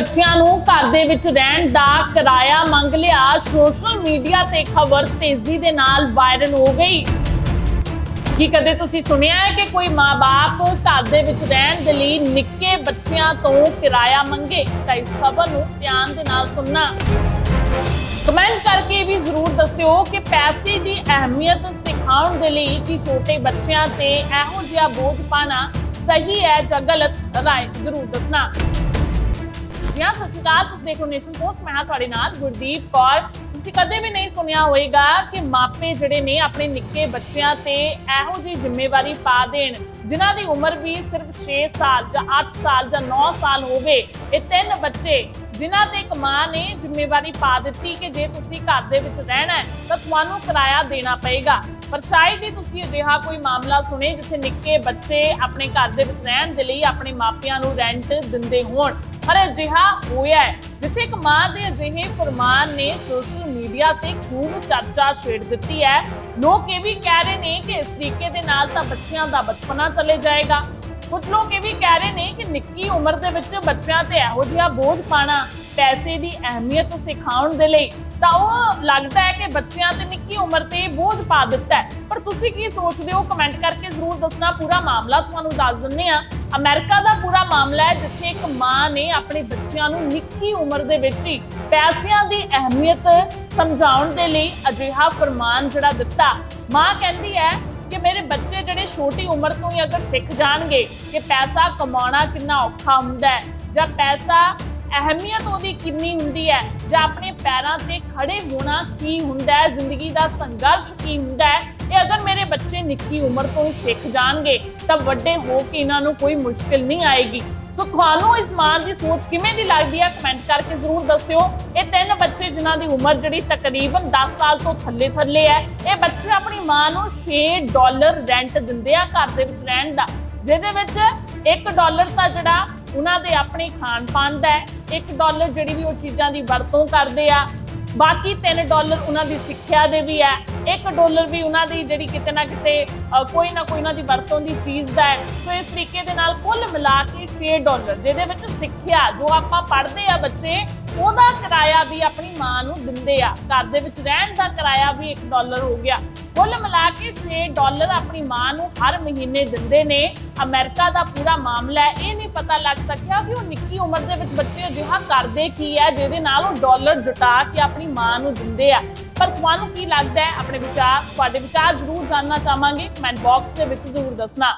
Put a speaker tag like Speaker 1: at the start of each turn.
Speaker 1: ਬੱਚਿਆਂ ਨੂੰ ਘਰ ਦੇ ਵਿੱਚ ਰਹਿਣ ਦਾ ਕਿਰਾਇਆ ਮੰਗ ਲਿਆ। ਸੋਸ਼ਲ ਮੀਡੀਆ ਤੇ ਖਬਰ ਤੇਜ਼ੀ ਦੇ ਨਾਲ ਵਾਇਰਲ ਹੋ ਗਈ। ਕੀ ਕਦੇ ਤੁਸੀਂ ਸੁਣਿਆ ਹੈ ਕਿ ਕੋਈ ਮਾਪੇ ਘਰ ਦੇ ਵਿੱਚ ਰਹਿਣ ਦੇ ਲਈ ਨਿੱਕੇ ਬੱਚਿਆਂ ਤੋਂ ਕਿਰਾਇਆ ਮੰਗੇ? ਤਾਂ ਇਸ ਖਬਰ ਨੂੰ ਧਿਆਨ ਦੇ ਨਾਲ ਸੁਣਨਾ। ਕਮੈਂਟ ਕਰਕੇ ਵੀ ਜ਼ਰੂਰ ਦੱਸਿਓ ਕਿ ਪੈਸੇ ਦੀ ਅਹਿਮੀਅਤ ਸਿਖਾਉਣ ਦੇ ਲਈ ਕਿ ਛੋਟੇ ਬੱਚਿਆਂ ਤੇ ਇਹੋ ਜਿਹਾ ਬੋਝ ਪਾਣਾ ਸਹੀ ਹੈ ਜਾਂ ਗਲਤ। ਰਾਏ ਜ਼ਰੂਰ ਦੱਸਣਾ। ਜੀ ਸਤਿ ਸ਼੍ਰੀ ਅਕਾਲ, ਤੁਸੀਂ ਦੇਖ ਰਹੇ ਨੇਸ਼ਨ ਪੋਸਟ। ਮੈਂ ਹਾਂ ਤੁਹਾਡੇ ਨਾਲ, ਗੁਰਦੀਪ ਕੌਰ। ਤੁਸੀਂ ਕਦੇ ਵੀ ਨਹੀਂ ਸੁਣਿਆ ਹੋਵੇਗਾ ਕਿ ਮਾਪੇ ਜਿਹੜੇ ਨੇ ਆਪਣੇ ਨਿੱਕੇ ਬੱਚਿਆਂ ਤੇ ਇਹੋ ਜਿਹੀ ਜ਼ਿੰਮੇਵਾਰੀ ਪਾ ਦੇਣ, ਜਿਨ੍ਹਾਂ ਦੀ ਉਮਰ ਵੀ ਸਿਰਫ 6 ਸਾਲ ਜਾਂ 8 ਸਾਲ ਜਾਂ 9 ਸਾਲ ਹੋਵੇ। ਇਹ ਤਿੰਨ ਬੱਚੇ, ਜਿਨ੍ਹਾਂ ਤੇ ਇੱਕ ਮਾਂ ਨੇ ਜ਼ਿੰਮੇਵਾਰੀ ਪਾ ਦਿੱਤੀ ਕਿ ਜੇ ਤੁਸੀਂ ਘਰ ਦੇ ਵਿੱਚ ਰਹਿਣਾ ਹੈ, ਤਾਂ ਤੁਹਾਨੂੰ ਕਿਰਾਇਆ ਦੇਣਾ ਪਏਗਾ। ਪਰ ਸ਼ਾਇਦ ਹੀ ਤੁਸੀਂ ਅਜਿਹਾ ਕੋਈ ਮਾਮਲਾ ਸੁਣੇ ਜਿੱਥੇ ਨਿੱਕੇ ਬੱਚੇ ਆਪਣੇ ਘਰ ਦੇ ਵਿੱਚ ਰਹਿਣ ਦੇ ਲਈ ਆਪਣੇ ਮਾਪਿਆਂ ਨੂੰ ਰੈਂਟ ਦਿੰਦੇ ਹੋਣ। ਪਰ ਅਜਿਹਾ ਹੋਇਆ ਹੈ, ਜਿੱਥੇ ਇੱਕ ਮਾਂ ਦੇ ਅਜਿਹੇ ਫਰਮਾਨ ਨੇ ਸੋਸ਼ਲ ਮੀਡੀਆ ਤੇ ਖੂਬ ਚਰਚਾ ਛੇੜ ਦਿੱਤੀ ਹੈ। ਲੋਕ ਇਹ ਵੀ ਕਹਿ ਰਹੇ ਨੇ ਕਿ ਇਸ ਤਰੀਕੇ ਦੇ ਨਾਲ ਤਾਂ ਬੱਚਿਆਂ ਦਾ ਬਚਪਨਾ ਚਲੇ ਜਾਏਗਾ। ਕੁਝ ਲੋਕ ਇਹ ਵੀ ਕਹਿ ਰਹੇ ਨੇ ਕਿ ਨਿੱਕੀ ਉਮਰ ਦੇ ਵਿੱਚ ਬੱਚਿਆਂ ਤੇ ਇਹੋ ਜਿਹਾ ਬੋਝ ਪਾਣਾ ਪੈਸੇ ਦੀ ਅਹਿਮੀਅਤ ਸਿਖਾਉਣ ਦੇ ਲਈ ਤਾਂ ਉਹ ਲੱਗਦਾ ਹੈ ਕਿ ਬੱਚਿਆਂ ਤੇ ਨਿੱਕੀ ਉਮਰ ਤੇ ਬੋਝ ਪਾ ਦਿੱਤਾ ਹੈ। ਪਰ ਤੁਸੀਂ ਕੀ ਸੋਚਦੇ ਹੋ? ਕਮੈਂਟ ਕਰਕੇ ਜ਼ਰੂਰ ਦੱਸਣਾ। ਪੂਰਾ ਮਾਮਲਾ ਤੁਹਾਨੂੰ ਦੱਸ ਦਿੰਦੇ ਆ ਅਮਰੀਕਾ ਦਾ ਪੂਰਾ ਮਾਮਲਾ ਹੈ, ਜਿੱਥੇ ਇੱਕ ਮਾਂ ਨੇ ਆਪਣੇ ਬੱਚਿਆਂ ਨੂੰ ਨਿੱਕੀ ਉਮਰ ਦੇ ਵਿੱਚ ਹੀ ਪੈਸਿਆਂ ਦੀ ਅਹਿਮੀਅਤ ਸਮਝਾਉਣ ਦੇ ਲਈ ਅਜਿਹਾ ਫਰਮਾਨ ਜਿਹੜਾ ਦਿੱਤਾ। ਮਾਂ ਕਹਿੰਦੀ ਹੈ ਕਿ ਮੇਰੇ ਬੱਚੇ ਜਿਹੜੇ ਛੋਟੀ ਉਮਰ ਤੋਂ ਹੀ ਅਗਰ ਸਿੱਖ ਜਾਣਗੇ, ਕਿ ਪੈਸਾ ਕਮਾਉਣਾ ਕਿੰਨਾ ਔਖਾ ਹੁੰਦਾ ਹੈ ਜਾਂ ਪੈਸਾ ਅਹਿਮੀਅਤ ਉਹਦੀ ਕਿੰਨੀ ਹੁੰਦੀ ਹੈ? ਜਾਂ ਆਪਣੇ ਪੈਰਾਂ ਤੇ ਖੜੇ ਹੋਣਾ ਕੀ ਹੁੰਦਾ ਹੈ? ਜ਼ਿੰਦਗੀ ਦਾ ਸੰਘਰਸ਼ ਕੀ ਹੁੰਦਾ ਹੈ? ਇਹ ਅਗਰ ਮੇਰੇ ਬੱਚੇ ਨਿੱਕੀ ਉਮਰ ਤੋਂ ਹੀ ਸਿੱਖ ਜਾਣਗੇ, ਤਾਂ ਵੱਡੇ ਹੋ ਕੇ ਇਹਨਾਂ ਨੂੰ ਕੋਈ ਮੁਸ਼ਕਿਲ ਨਹੀਂ ਆਏਗੀ। ਸੋ ਤੁਹਾਨੂੰ ਇਸ ਮਾਂ ਦੀ ਸੋਚ ਕਿਵੇਂ ਦੀ ਲੱਗਦੀ ਹੈ? ਕਮੈਂਟ ਕਰਕੇ ਜ਼ਰੂਰ ਦੱਸਿਓ। ਇਹ ਤਿੰਨ ਬੱਚੇ ਜਿਨ੍ਹਾਂ ਦੀ ਉਮਰ ਜਿਹੜੀ ਤਕਰੀਬਨ 10 ਸਾਲ ਤੋਂ ਥੱਲੇ ਥੱਲੇ ਹੈ, ਇਹ ਬੱਚੇ ਆਪਣੀ ਮਾਂ ਨੂੰ 6 ਡਾਲਰ ਰੈਂਟ ਦਿੰਦੇ ਆ ਘਰ ਦੇ ਵਿੱਚ ਰਹਿਣ ਦਾ। ਜਿਹਦੇ ਵਿੱਚ 1 ਡਾਲਰ ਤਾਂ ਜਿਹੜਾ ਉਹਨਾਂ ਦੇ ਆਪਣੇ ਖਾਣ ਪਾਣ ਦਾ ਹੈ। 1 ਡਾਲਰ ਜਿਹੜੀ ਵੀ ਉਹ ਚੀਜ਼ਾਂ ਦੀ ਵਰਤੋਂ ਕਰਦੇ ਆ। ਬਾਕੀ 3 ਡਾਲਰ ਉਹਨਾਂ ਦੀ ਸਿੱਖਿਆ ਦੇ ਵੀ ਹੈ। 1 ਡਾਲਰ ਵੀ ਉਹਨਾਂ ਦੀ ਜਿਹੜੀ ਕਿਤੇ ਨਾ ਕਿਤੇ ਕੋਈ ਨਾ ਕੋਈ ਉਹਨਾਂ ਦੀ ਵਰਤੋਂ ਦੀ ਚੀਜ਼ ਦਾ ਹੈ। ਸੋ ਇਸ ਤਰੀਕੇ ਦੇ ਨਾਲ ਕੁੱਲ ਮਿਲਾ ਕੇ 6 ਡਾਲਰ ਜਿਹਦੇ ਵਿੱਚ ਸਿੱਖਿਆ, ਜੋ ਆਪਾਂ ਪੜ੍ਹਦੇ ਆ ਬੱਚੇ ਉਹਦਾ ਕਿਰਾਇਆ ਵੀ ਆਪਣੀ ਮਾਂ ਨੂੰ ਦਿੰਦੇ ਆ। ਘਰ ਦੇ ਵਿੱਚ ਰਹਿਣ ਦਾ ਕਿਰਾਇਆ ਵੀ 1 ਡਾਲਰ ਹੋ ਗਿਆ। ਕੁੱਲ ਮਿਲਾ ਕੇ 6 ਡਾਲਰ ਆਪਣੀ ਮਾਂ ਨੂੰ ਹਰ ਮਹੀਨੇ ਦਿੰਦੇ ਨੇ। ਅਮਰੀਕਾ ਦਾ ਪੂਰਾ ਮਾਮਲਾ ਹੈ। ਇਹ ਨਹੀਂ ਪਤਾ ਲੱਗ ਸਕਿਆ ਵੀ ਉਹ ਨਿੱਕੀ ਉਮਰ ਦੇ ਵਿੱਚ ਬੱਚੇ ਅਜਿਹਾ ਕਰਦੇ ਕੀ ਹੈ, ਜਿਹਦੇ ਨਾਲ ਉਹ ਡਾਲਰ ਜੁਟਾ ਕੇ ਆਪਣੀ ਮਾਂ ਨੂੰ ਦਿੰਦੇ ਆ। ਪਰ ਤੁਹਾਨੂੰ ਕੀ ਲੱਗਦਾ ਹੈ? ਆਪਣੇ ਵਿਚਾਰ, ਤੁਹਾਡੇ ਵਿਚਾਰ ਜ਼ਰੂਰ ਜਾਨਣਾ ਚਾਹਾਂਗੇ। ਕਮੈਂਟ ਬਾਕਸ ਦੇ ਵਿੱਚ ਜ਼ਰੂਰ ਦੱਸਣਾ।